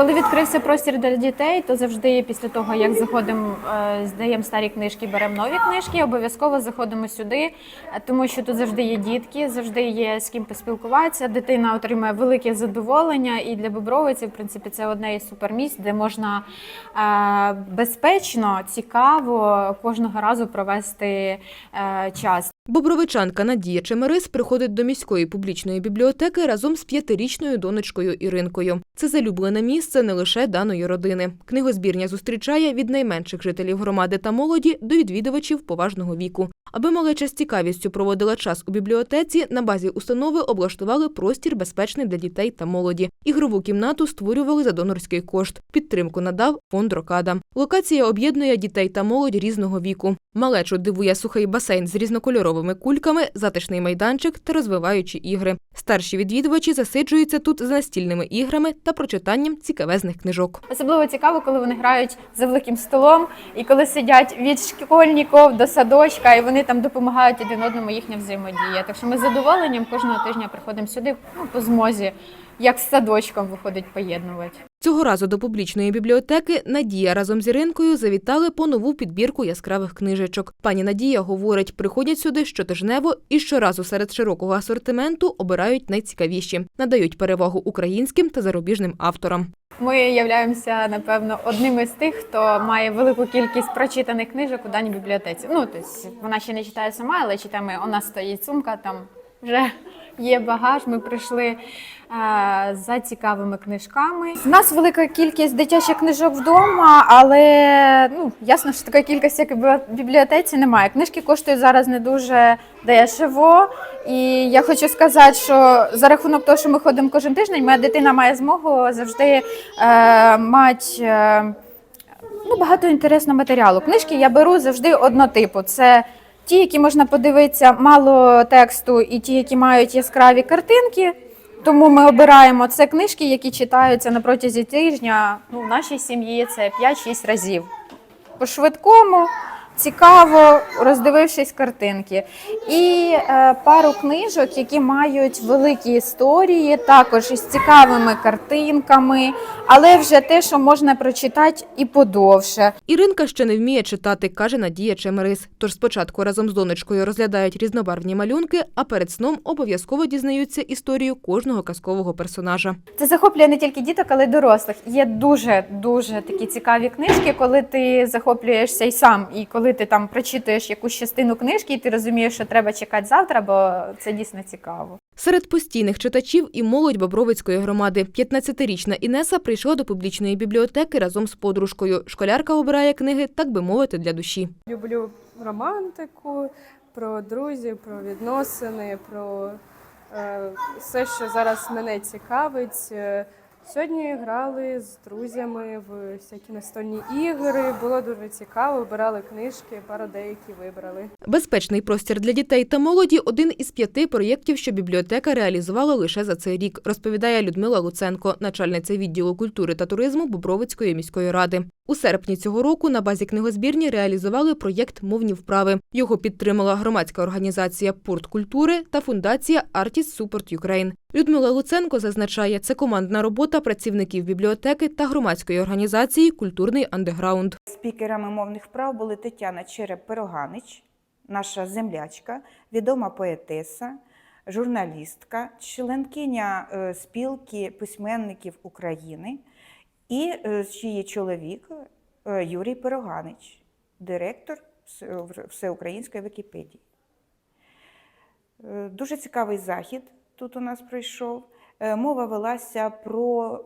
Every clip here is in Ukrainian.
Коли відкрився простір для дітей, то завжди після того, як заходимо, е, здаємо старі книжки, беремо нові книжки, обов'язково заходимо сюди, е, тому що тут завжди є дітки, завжди є з ким поспілкуватися. Дитина отримує велике задоволення, і для Бобровиці, в принципі, це одне із супермісць, де можна е, безпечно, цікаво кожного разу провести час. Бобровичанка Надія Чемерис приходить до міської публічної бібліотеки разом з п'ятирічною донечкою Іринкою. Це залюблене місце не лише даної родини. Книгозбірня зустрічає від найменших жителів громади та молоді до відвідувачів поважного віку. Аби малеча з цікавістю проводила час у бібліотеці, на базі установи облаштували простір безпечний для дітей та молоді. Ігрову кімнату створювали за донорський кошт. Підтримку надав фонд Рокада. Локація об'єднує дітей та молодь різного віку. Малечу дивує сухий басейн з різнокольоровими кульками, затишний майданчик та розвиваючі ігри. Старші відвідувачі засиджуються тут з настільними іграми та прочитанням цікавезних книжок. Особливо цікаво, коли вони грають за великим столом, і коли сидять від школьників до садочка, і вони там допомагають один одному їхня взаємодія. Так що ми з задоволенням кожного тижня приходимо сюди ну, по змозі, як з садочком виходить поєднувати. Цього разу до публічної бібліотеки Надія разом з Іринкою завітали по нову підбірку яскравих книжечок. Пані Надія говорить, приходять сюди щотижнево і щоразу серед широкого асортименту обирають найцікавіші, надають перевагу українським та зарубіжним авторам. Ми являємося, напевно, одним із тих, хто має велику кількість прочитаних книжок у даній бібліотеці. Ну, тобто вона ще не читає сама, але читаємо. У нас стоїть сумка, там вже є багаж. Ми прийшли е, за цікавими книжками. У нас велика кількість дитячих книжок вдома, але ну ясно, що такої кількості, як і в бібліотеці, немає. Книжки коштують зараз не дуже дешево. І я хочу сказати, що за рахунок того, що ми ходимо кожен тиждень, моя дитина має змогу завжди е, мати. Е, ну, багато інтересного матеріалу. Книжки я беру завжди однотипу. Це ті, які можна подивитися мало тексту, і ті, які мають яскраві картинки. Тому ми обираємо це книжки, які читаються на протязі тижня. Ну, в нашій сім'ї це 5-6 разів. По швидкому, цікаво, роздивившись картинки. І е, пару книжок, які мають великі історії, також із цікавими картинками, але вже те, що можна прочитати і подовше. Іринка ще не вміє читати, каже Надія Чемерис. Тож спочатку разом з донечкою розглядають різнобарвні малюнки, а перед сном обов'язково дізнаються історію кожного казкового персонажа. Це захоплює не тільки діток, але й дорослих. Є дуже дуже такі цікаві книжки, коли ти захоплюєшся і сам, і коли ти там прочитуєш якусь частину книжки, і ти розумієш, що треба чекати завтра, бо це дійсно цікаво. Серед постійних читачів і молодь Бобровицької громади. 15-річна Інеса прийшла до публічної бібліотеки разом з подружкою. Школярка обирає книги, так би мовити, для душі. Люблю романтику, про друзів, про відносини, про е, все, що зараз мене цікавить. Сьогодні грали з друзями в всякі настольні ігри. Було дуже цікаво, Вибирали книжки, пару деякі вибрали. Безпечний простір для дітей та молоді один із п'яти проєктів, що бібліотека реалізувала лише за цей рік, розповідає Людмила Луценко, начальниця відділу культури та туризму Бобровицької міської ради. У серпні цього року на базі книгозбірні реалізували проєкт Мовні вправи. Його підтримала громадська організація Порт культури та фундація Artist Support Ukraine. Людмила Луценко зазначає, це командна робота працівників бібліотеки та громадської організації Культурний андеграунд. Спікерами мовних вправ були Тетяна Череп-Пироганич, наша землячка, відома поетеса, журналістка, членкиня е, спілки письменників України і е, чиї чоловік е, Юрій Пироганич, директор Всеукраїнської Вікіпедії. Е, Дуже цікавий захід тут у нас пройшов. Е, Мова велася про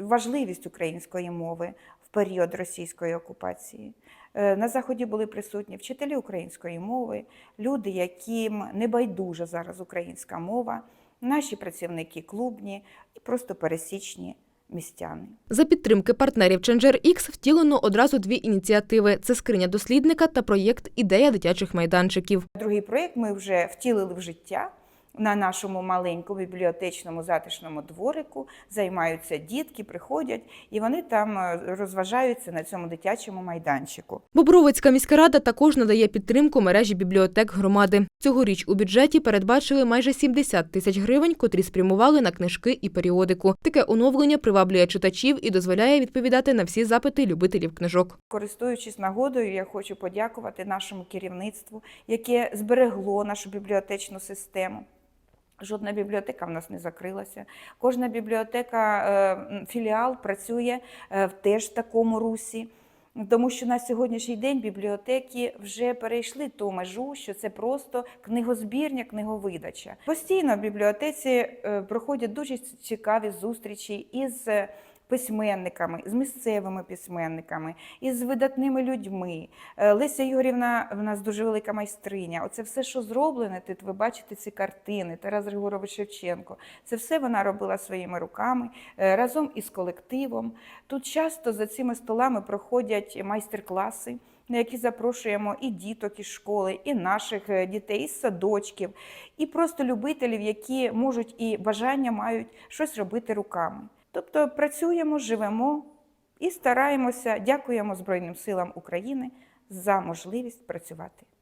важливість української мови в період російської окупації. Е, На заході були присутні вчителі української мови, люди, яким не байдужа зараз українська мова, наші працівники клубні і просто пересічні містяни. За підтримки партнерів Ченджер X втілено одразу дві ініціативи: це скриня дослідника та проєкт Ідея дитячих майданчиків. Другий проєкт ми вже втілили в життя. На нашому маленькому бібліотечному затишному дворику займаються дітки, приходять і вони там е, розважаються на цьому дитячому майданчику. Бобровицька міська рада також надає підтримку мережі бібліотек громади. Цьогоріч у бюджеті передбачили майже 70 тисяч гривень, котрі спрямували на книжки і періодику. Таке оновлення приваблює читачів і дозволяє відповідати на всі запити любителів книжок. Користуючись нагодою, я хочу подякувати нашому керівництву, яке зберегло нашу бібліотечну систему. Жодна бібліотека в нас не закрилася. Кожна бібліотека, е, філіал працює е, в теж такому русі. Тому що на сьогоднішній день бібліотеки вже перейшли ту межу, що це просто книгозбірня, книговидача. Постійно в бібліотеці е, проходять дуже цікаві зустрічі із письменниками, з місцевими письменниками, із видатними людьми. Е, Леся Ігорівна в нас дуже велика майстриня. Оце все, що зроблене, тут ви бачите ці картини, Тарас Григорович Шевченко. Це все вона робила своїми руками е, разом із колективом. Тут часто за цими столами проходять майстер-класи. На які запрошуємо і діток із школи, і наших е, дітей, із садочків, і просто любителів, які можуть і бажання мають щось робити руками. Тобто працюємо, живемо і стараємося, дякуємо Збройним силам України за можливість працювати.